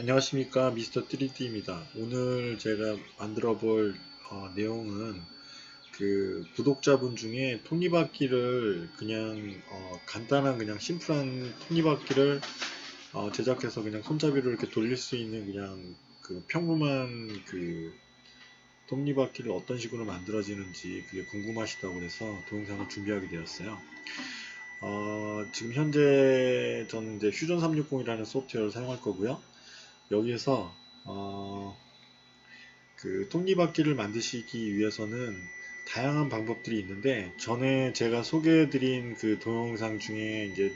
안녕하십니까 미스터 3D입니다. 오늘 제가 만들어 볼 어, 내용은 그 구독자분 중에 톱니바퀴를 그냥 어, 간단한 그냥 심플한 톱니바퀴를 어, 제작해서 그냥 손잡이로 이렇게 돌릴 수 있는 그냥 그 평범한 그 톱니바퀴를 어떤 식으로 만들어지는지 그게 궁금하시다고 그래서 동영상을 준비하게 되었어요. 어, 지금 현재 저는 이제 퓨전 360이라는 소프트웨어를 사용할 거고요. 여기에서 어, 그 톱니바퀴를 만드시기 위해서는 다양한 방법들이 있는데 전에 제가 소개해드린 그 동영상 중에 이제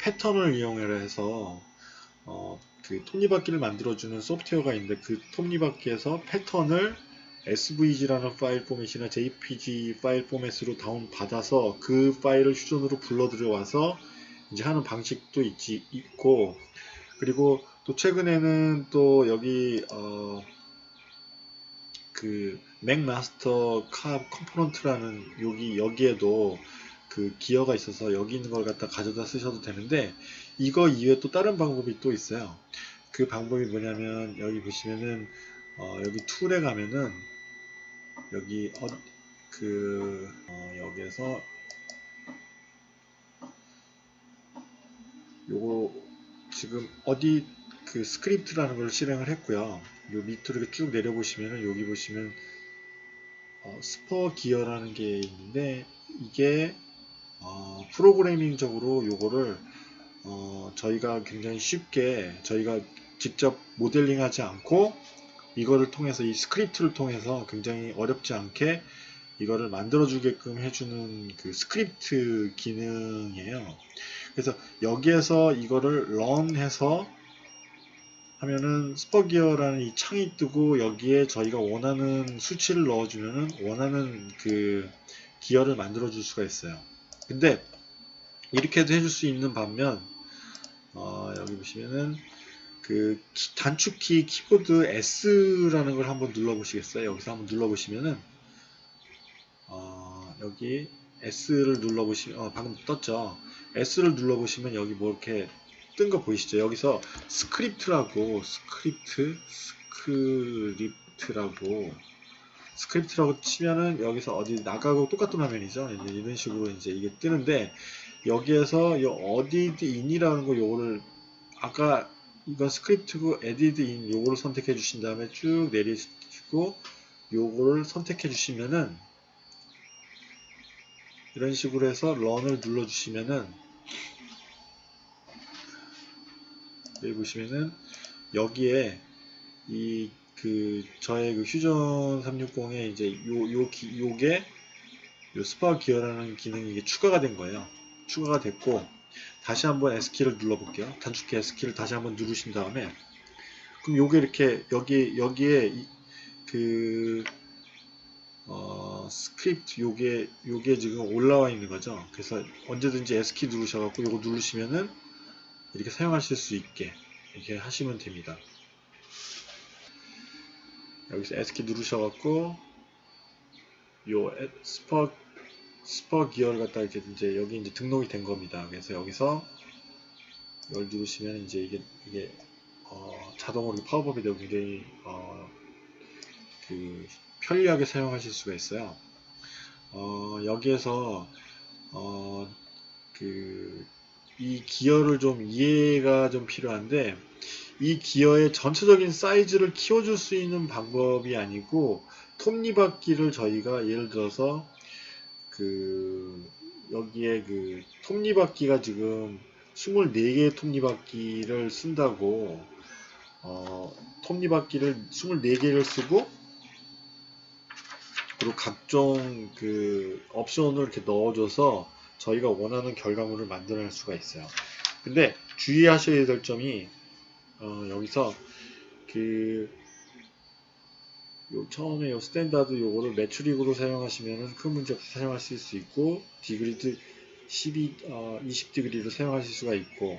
패턴을 이용해서 어, 그 톱니바퀴를 만들어주는 소프트웨어가 있는데 그 톱니바퀴에서 패턴을 SVG라는 파일 포맷이나 JPG 파일 포맷으로 다운 받아서 그 파일을 휴전으로 불러 들여와서 이제 하는 방식도 있지 있고 그리고 또 최근에는 또 여기 어, 그 맥마스터 카 컴포넌트라는 여기 여기에도 그 기어가 있어서 여기 있는 걸 갖다 가져다 쓰셔도 되는데 이거 이외에 또 다른 방법이 또 있어요. 그 방법이 뭐냐면 여기 보시면은 어, 여기 툴에 가면은 여기 어, 그 어, 여기에서 요거 지금 어디 그 스크립트라는 걸 실행을 했고요. 요 밑으로 이렇게 쭉 내려보시면은 여기 보시면 어, 스퍼 기어라는 게 있는데 이게 어, 프로그래밍적으로 요거를 어, 저희가 굉장히 쉽게 저희가 직접 모델링하지 않고 이거를 통해서 이 스크립트를 통해서 굉장히 어렵지 않게 이거를 만들어 주게끔 해주는 그 스크립트 기능이에요. 그래서 여기에서 이거를 run 해서 하면은 스퍼기어라는 이 창이 뜨고 여기에 저희가 원하는 수치를 넣어주면은 원하는 그 기어를 만들어 줄 수가 있어요. 근데 이렇게도 해줄 수 있는 반면 어, 여기 보시면은 그 키- 단축키 키보드 S라는 걸 한번 눌러 보시겠어요? 여기서 한번 눌러 보시면은 어, 여기 S를 눌러 보시면 어, 방금 떴죠. S를 눌러 보시면 여기 뭐 이렇게 뜬 거 보이시죠? 여기서 스크립트라고 스크립트 스크립트라고 스크립트라고 치면은 여기서 어디 나가고 똑같은 화면이죠. 이런 식으로 이제 이게 뜨는데 여기에서 이 어디드 인이라는 거 요거를 아까 이건 스크립트고 에디드 인 요거를 선택해 주신 다음에 쭉 내리시고 요거를 선택해 주시면은 이런 식으로 해서 런을 눌러 주시면은 여기 보시면은 여기에 이 그 저의 그 휴전 360에 이제 요 요 기 요게 요 스파 기어라는 기능이 이게 추가가 된 거예요. 추가가 됐고 다시 한번 S키를 눌러 볼게요. 단축키 S키를 다시 한번 누르신 다음에 그럼 요게 이렇게 여기 여기에 이- 그 어, 스크립트 요게 요게 지금 올라와 있는 거죠. 그래서 언제든지 S키 누르셔 갖고 요거 누르시면은 이렇게 사용하실 수 있게 이렇게 하시면 됩니다. 여기서 S키 누르셔갖고 요 에- 스퍼 스퍼 기어를 갖다 이렇게 이제 여기 이제 등록이 된 겁니다. 그래서 여기서 이걸 누르시면 이제 이게 이게 어, 자동으로 파워업이 되고 굉장히 어, 그 편리하게 사용하실 수가 있어요. 어, 여기에서 어, 그 이 기어를 좀 이해가 좀 필요한데 이 기어의 전체적인 사이즈를 키워줄 수 있는 방법이 아니고 톱니바퀴를 저희가 예를 들어서 그 여기에 그 톱니바퀴가 지금 24개의 톱니바퀴를 쓴다고 어, 톱니바퀴를 24개를 쓰고 그리고 각종 그 옵션을 이렇게 넣어줘서 저희가 원하는 결과물을 만들어낼 수가 있어요. 근데 주의하셔야 될 점이 어, 여기서 그요 처음에 요 스탠다드 요거를 매출익으로 사용하시면은 큰 문제 없이 사용하실 수 있고 디그리드 12, 어, 20디그리로 사용하실 수가 있고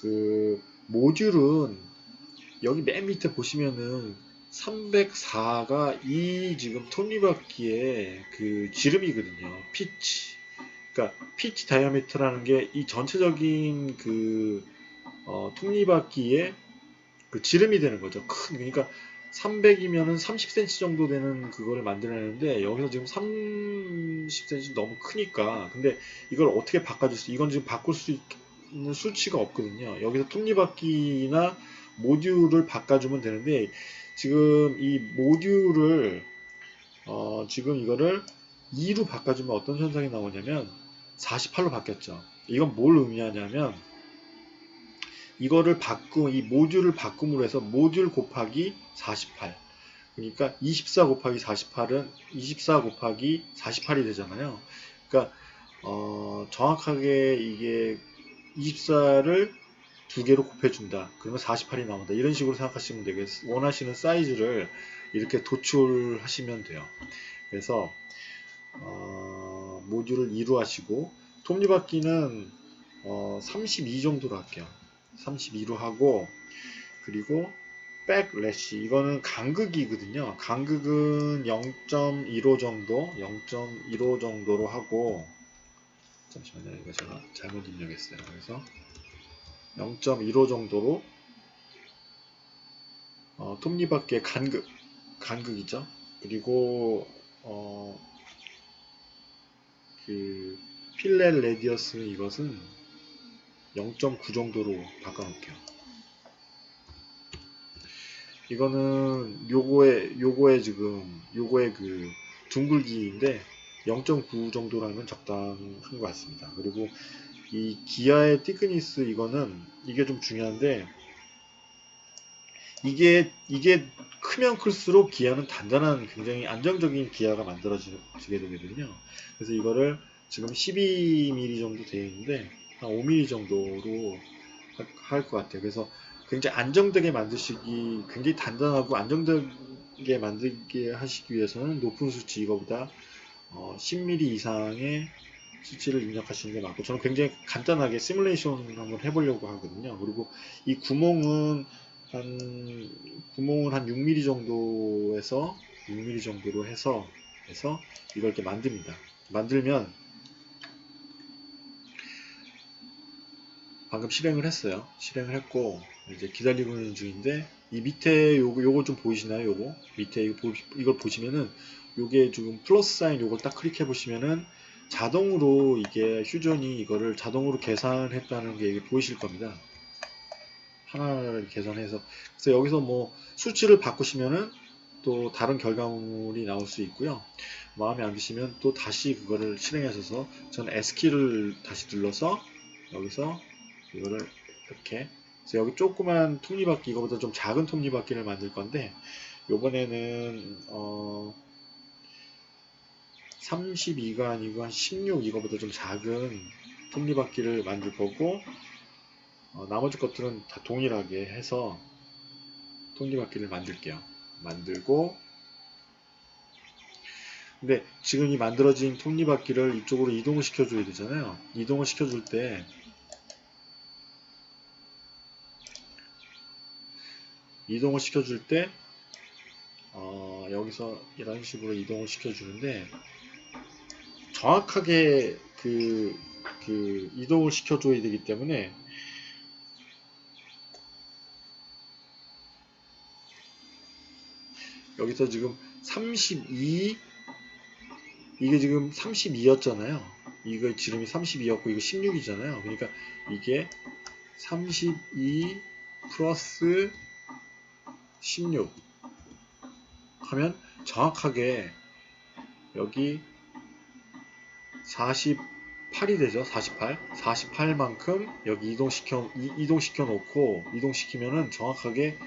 그 모듈은 여기 맨 밑에 보시면은 304가 이 지금 톱니바퀴의 그 지름이거든요. 피치. 그러니까 피치 다이아미터라는 게 이 전체적인 그 어, 톱니바퀴의 그 지름이 되는 거죠. 큰 그러니까 300이면은 30cm 정도 되는 그거를 만들어내는데 여기서 지금 30cm 너무 크니까 근데 이걸 어떻게 바꿔줄 수 이건 지금 바꿀 수 있는 수치가 없거든요. 여기서 톱니바퀴나 모듈을 바꿔주면 되는데 지금 이 모듈을 어, 지금 이거를 2로 바꿔주면 어떤 현상이 나오냐면 48로 바뀌었죠. 이건 뭘 의미하냐면 이거를 바꾸 이 모듈을 바꿈으로 해서 모듈 곱하기 48 그러니까 24 곱하기 48은 24 곱하기 48이 되잖아요. 그러니까 어, 정확하게 이게 24를 두 개로 곱해준다. 그러면 48이 나온다. 이런 식으로 생각하시면 되겠어요. 원하시는 사이즈를 이렇게 도출하시면 돼요. 그래서 어, 모듈을 2로 하시고 톱니바퀴는 어, 32 정도로 할게요. 32로 하고 그리고 백 래쉬 이거는 간극이거든요. 간극은 0.15 정도, 0.15 정도로 하고 잠시만요. 이거 제가 잘못 입력했어요. 그래서 0.15 정도로 어, 톱니바퀴의 간극, 간극이죠. 그리고 어, 그 필렛 레디어스 이것은 0.9 정도로 바꿔놓을게요. 이거는 요거의 요거의 지금 요거의 그 둥글기인데 0.9 정도라면 적당한 것 같습니다. 그리고 이 기아의 티크니스 이거는 이게 좀 중요한데 이게 이게 크면 클수록 기아는 단단한 굉장히 안정적인 기아가 만들어지게 되거든요. 그래서 이거를 지금 12mm 정도 되어 있는데 한 5mm 정도로 할 것 같아요. 그래서 굉장히 안정되게 만드시기 굉장히 단단하고 안정되게 만들게 하시기 위해서는 높은 수치 이거보다 어, 10mm 이상의 수치를 입력하시는 게 맞고 저는 굉장히 간단하게 시뮬레이션 한번 해보려고 하거든요. 그리고 이 구멍은 한 구멍은 한 6mm 정도에서 6mm 정도로 해서 해서 이걸 이렇게 만듭니다. 만들면 방금 실행을 했어요. 실행을 했고 이제 기다리고 있는 중인데 이 밑에 요거 요거 좀 보이시나요? 요거 밑에 이거 보, 이걸 보시면은 요게 지금 플러스 사인 요걸 딱 클릭해 보시면은 자동으로 이게 휴전이 이거를 자동으로 계산했다는 게 보이실 겁니다. 하나를 계산해서 그래서 여기서 뭐 수치를 바꾸시면은 또 다른 결과물이 나올 수 있고요. 마음에 안 드시면 또 다시 그거를 실행하셔서 저는 S키를 다시 눌러서 여기서 이거를 이렇게 그래서 여기 조그만 톱니바퀴 이거보다 좀 작은 톱니바퀴를 만들 건데 요번에는 어 32가 아니고 한 16 이거보다 좀 작은 톱니바퀴를 만들 거고 어 나머지 것들은 다 동일하게 해서 톱니바퀴를 만들게요. 만들고. 근데 지금 이 만들어진 톱니바퀴를 이쪽으로 이동을 시켜줘야 되잖아요. 이동을 시켜줄 때 이동을 시켜줄 때 어, 여기서 이런 식으로 이동을 시켜주는데 정확하게 그, 그 이동을 시켜줘야 되기 때문에 여기서 지금 32 이게 지금 32였잖아요. 이거 지름이 32였고 이거 16이잖아요. 그러니까 이게 32 플러스 16 하면 정확하게 여기 48이 되죠? 48 48만큼 여기 이동시켜 이동시켜 놓고 이동시키면은 정확하게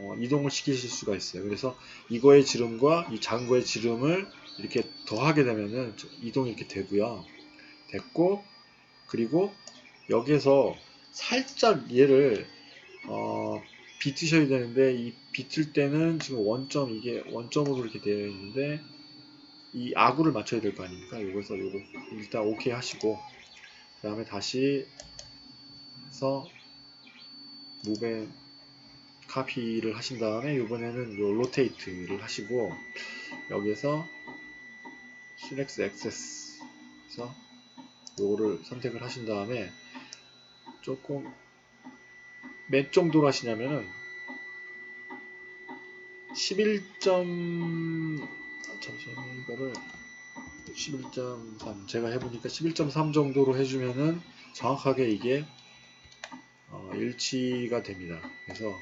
어, 이동을 시키실 수가 있어요 그래서 이거의 지름과 이 거의 지름을 이렇게 더하게 되면은 이동이 이렇게 되고요 됐고 그리고 여기에서 살짝 얘를 어, 비트셔야 되는데 이 비틀 때는 지금 원점 이게 원점으로 이렇게 되어 있는데 이 아구를 맞춰야 될 거 아닙니까? 요거서 요거 일단 오케이 하시고 그 다음에 다시 해서 무벤 카피를 하신 다음에 이번에는 요 로테이트를 하시고 여기에서 실렉스 액세스 해서 요거를 선택을 하신 다음에 조금 몇 정도로 하시냐면은 11점 아, 잠시만요 이거를 11.3 제가 해보니까 11.3 정도로 해주면은 정확하게 이게 어, 일치가 됩니다. 그래서